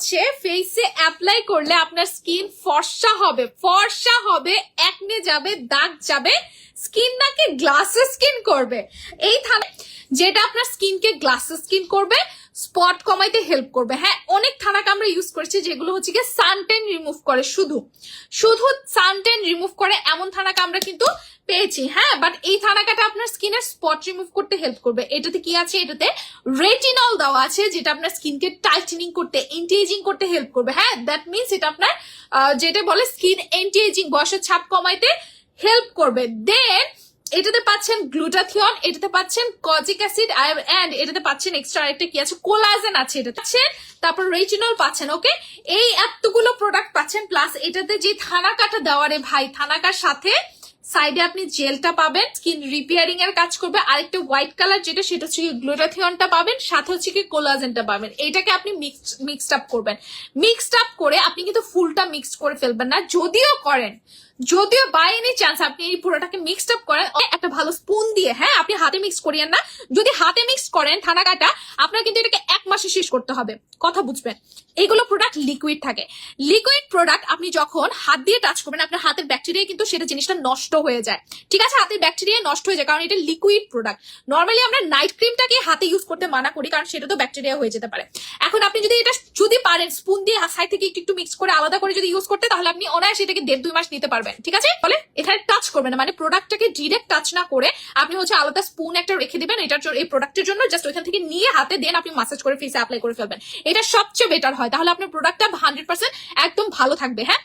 হচ্ছে ফেসে অ্যাপ্লাই করলে আপনার স্কিন ফর্সা হবে। ফর্সা হবে একনে যাবে, দাগ যাবে। স্কিন নাকি গ্লাসে স্কিন করবে। এই যেটা আপনার স্কিনকে গ্লাসে স্কিন করবে স্পট কমাইতে হেল্প করবে। হ্যাঁ অনেক থানাকে আমরা ইউজ করেছি যেগুলো হচ্ছে গিয়ে সানটেন রিমুভ করে শুধু। শুধু সানটেন রিমুভ করে এমন থানাকে আমরা কিন্তু পেয়েছি হ্যাঁ? বাট এই থানাকাটা আপনার স্কিনের স্পট রিমুভ করতে হেল্প করবে। এটাতে কি আছে? এটাতে রেটিনল দেওয়া আছে, যেটা আপনার স্কিনকে টাইটেনিং করতে এন্টিএজিং করতে হেল্প করবে। হ্যাঁ দ্যাট মিনস এটা আপনার যেটা বলে স্কিন এন্টিএজিং বয়সের ছাপ কমাইতে হেল্প করবে। দেন এটাতে পাচ্ছেন গ্লুটাথিয়ন এটাতে পাচ্ছেন কজিক অ্যাসিড অ্যান্ড এটাতে পাচ্ছেন এক্সট্রা আরেকটা কি আছে? কোলাজেন আছে এটা পাচ্ছেন, তারপর রেটিনল পাচ্ছেন ওকে এই এতগুলো প্রোডাক্ট পাচ্ছেন প্লাস এটাতে যে থানাকাটা দেওয়ারে ভাই, থানাকার সাথে সাইডে আপনি জেলটা পাবেন স্কিন রিপেয়ারিং এর কাজ করবে। আরেকটা হোয়াইট কালার যেটা, সেটা হচ্ছে গ্লুটাথিয়নটা পাবেন, সাথে হচ্ছে কি কোলাজেনটা পাবেন। এটাকে আপনি মিক্সড আপ করবেন। মিক্সড আপ করে আপনি কিন্তু ফুলটা মিক্সড করে ফেলবেন না, যদিও করেন। যদিও বাই এনি চান্স আপনি এই পুরোটাকে মিক্সড আপ করেন একটা ভালো স্পুন দিয়ে হ্যাঁ আপনি হাতে মিক্স করিয়েন না। যদি হাতে মিক্স করেন থানা কাটা আপনার কিন্তু এটাকে এক মাসে শেষ করতে হবে। কথা বুঝবেন? এগুলো প্রোডাক্ট লিকুইড থাকে। লিকুইড প্রোডাক্ট আপনি যখন হাত দিয়ে টাচ করবেন, আপনার হাতের ব্যাকটেরিয়া কিন্তু সেটা জিনিসটা নষ্ট হয়ে যায়। ঠিক আছে? হাতের ব্যাকটেরিয়া নষ্ট হয়ে যায়, কারণ এটা লিকুইড প্রোডাক্ট নর্মালি আমরা নাইট ক্রিমটাকে হাতে ইউজ করতে মানা করি, কারণ সেটা তো ব্যাকটেরিয়া হয়ে যেতে পারে। এখন আপনি যদি এটা, যদি পারেন স্পুন দিয়ে সাইড থেকে একটু একটু মিক্স করে আলাদা করে যদি ইউজ করতে, তাহলে আপনি অনায়াসে এটাকে দেড় দুই মাস নিতে পারবেন। ঠিক আছে? বলে এখানে টাচ করবেন মানে প্রোডাক্টটাকে ডিরেক্ট টাচ না করে আপনি হচ্ছে আলাদা স্পুন একটা রেখে দিবেন, এটার এই প্রোডাক্টের জন্য জাস্ট ওইখান থেকে নিয়ে হাতে দেন, আপনি মাসাজ করে ফেসে অ্যাপ্লাই করে ফেলবেন। এটা সবচেয়ে বেটার হয়, তাহলে আপনার প্রোডাক্টটা হান্ড্রেড পার্সেন্ট একদম ভালো থাকবে হ্যাঁ?